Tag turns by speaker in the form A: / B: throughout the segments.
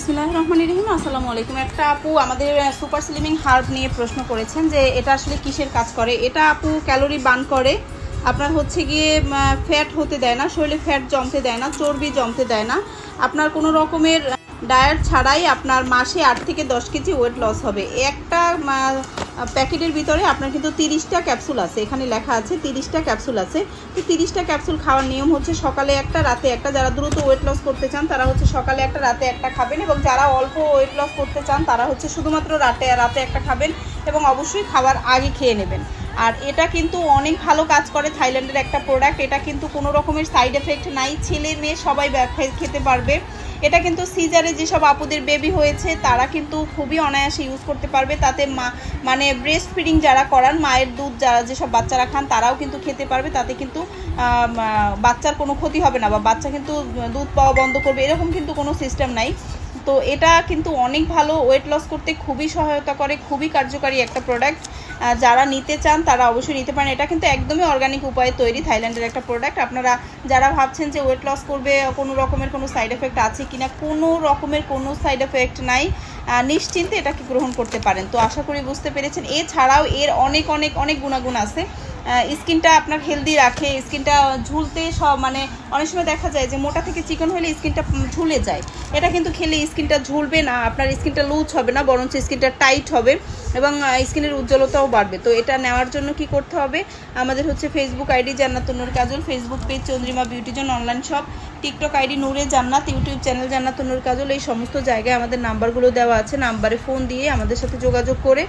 A: বিসমিল্লাহ রহমান রহিম। আসসালামু আলাইকুম একটা আপু আমাদের সুপার স্লিমিং হার্ব নিয়ে প্রশ্ন করেছেন যে এটা আসলে কিসের কাজ করে? এটা আপু ক্যালোরি বার্ন করে, আপনার হচ্ছে গিয়ে ফ্যাট হতে দেয় না, শরীরে ফ্যাট জমতে দেয় না, চর্বি জমতে দেয় না। আপনার কোনো রকমের ডায়েট ছাড়াই আপনার মাসে আট থেকে দশ কেজি ওয়েট লস হবে। একটা প্যাকেটের ভিতরে আপনার কিন্তু তিরিশটা ক্যাপসুল আছে। এখানে লেখা আছে তিরিশটা ক্যাপসুল আছে। তো তিরিশটা ক্যাপসুল খাওয়ার নিয়ম হচ্ছে সকালে একটা, রাতে একটা। যারা দ্রুত ওয়েট লস করতে চান, তারা হচ্ছে সকালে একটা, রাতে একটা খাবেন এবং যারা অল্প ওয়েট লস করতে চান, তারা হচ্ছে শুধুমাত্র রাতে রাতে একটা খাবেন এবং অবশ্যই খাবার আগে খেয়ে নেবেন। আর এটা কিন্তু অনেক ভালো কাজ করে থাইল্যান্ডের একটা প্রোডাক্ট। এটা কিন্তু কোনো রকমের সাইড এফেক্ট নাই। ছেলে মেয়ে সবাই খেতে পারবে। এটা কিন্তু সিজারে যেসব আপুদের বেবি হয়েছে, তারা কিন্তু খুবই অনায়াসে ইউজ করতে পারবে। তাতে মা মানে ব্রেস্ট ফিডিং যারা করান, মায়ের দুধ যারা যেসব বাচ্চারা খান, তারাও কিন্তু খেতে পারবে। তাতে কিন্তু বাচ্চার কোনো ক্ষতি হবে না বা বাচ্চা কিন্তু দুধ পাওয়া বন্ধ করবে, এরকম কিন্তু কোনো সিস্টেম নাই। তো এটা কিন্তু অনেক ভালো ওয়েট লস করতে খুবই সহায়তা করে, খুবই কার্যকারী একটা প্রোডাক্ট যারা নিতে চান, তারা অবশ্যই নিতে পারেন। এটা কিন্তু একদমই অর্গানিক উপায়ে তৈরি থাইল্যান্ডের একটা প্রোডাক্ট আপনারা যারা ভাবছেন যে ওয়েট লস করবে, কোনো রকমের কোনো সাইড এফেক্ট আছে কি না কোনো রকমের কোনো সাইড এফেক্ট নাই নিশ্চিন্তে এটাকে গ্রহণ করতে পারেন। তো আশা করি বুঝতে পেরেছেন। এছাড়াও এর অনেক অনেক অনেক গুণাগুণ আছে। স্কিনটা আপনার হেলদি রাখে, স্কিনটা ঝুলতে সব মানে অনেক সময় দেখা যায় যে মোটা থেকে চিকন হলে স্কিনটা ঝুলে যায়। এটা কিন্তু খেলে স্কিনটা ঝুলবে না, আপনার স্কিনটা লুজ হবে না, বরঞ্চ স্কিনটা টাইট হবে এবং স্কিনের উজ্জ্বলতাও বাড়বে। তো এটা নেওয়ার জন্য কি করতে হবে? আমাদের হচ্ছে Facebook ID Jannatunnur Kajal Facebook page Chandrima beauty zone online shop TikTok ID Noore Jannat YouTube channel জান্নাতুন্নুর কাজল, এই সমস্ত জায়গায় আমাদের নাম্বারগুলো দেওয়া আছে। নাম্বারে ফোন দিয়ে আমাদের সাথে যোগাযোগ করে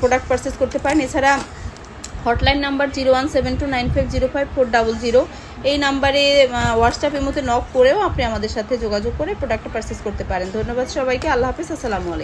A: প্রোডাক্ট পারচেস করতে পারেন। এছাড়া hotline number zero one seven two nine five zero five four double zero. এই নাম্বারে হোয়াটসঅ্যাপের মধ্যে নক করেও আপনি আমাদের সাথে যোগাযোগ করে প্রোডাক্টটা পারচেস করতে পারেন। ধন্যবাদ সবাইকে। আল্লাহ হাফিজ। আসসালামু আলাইকুম।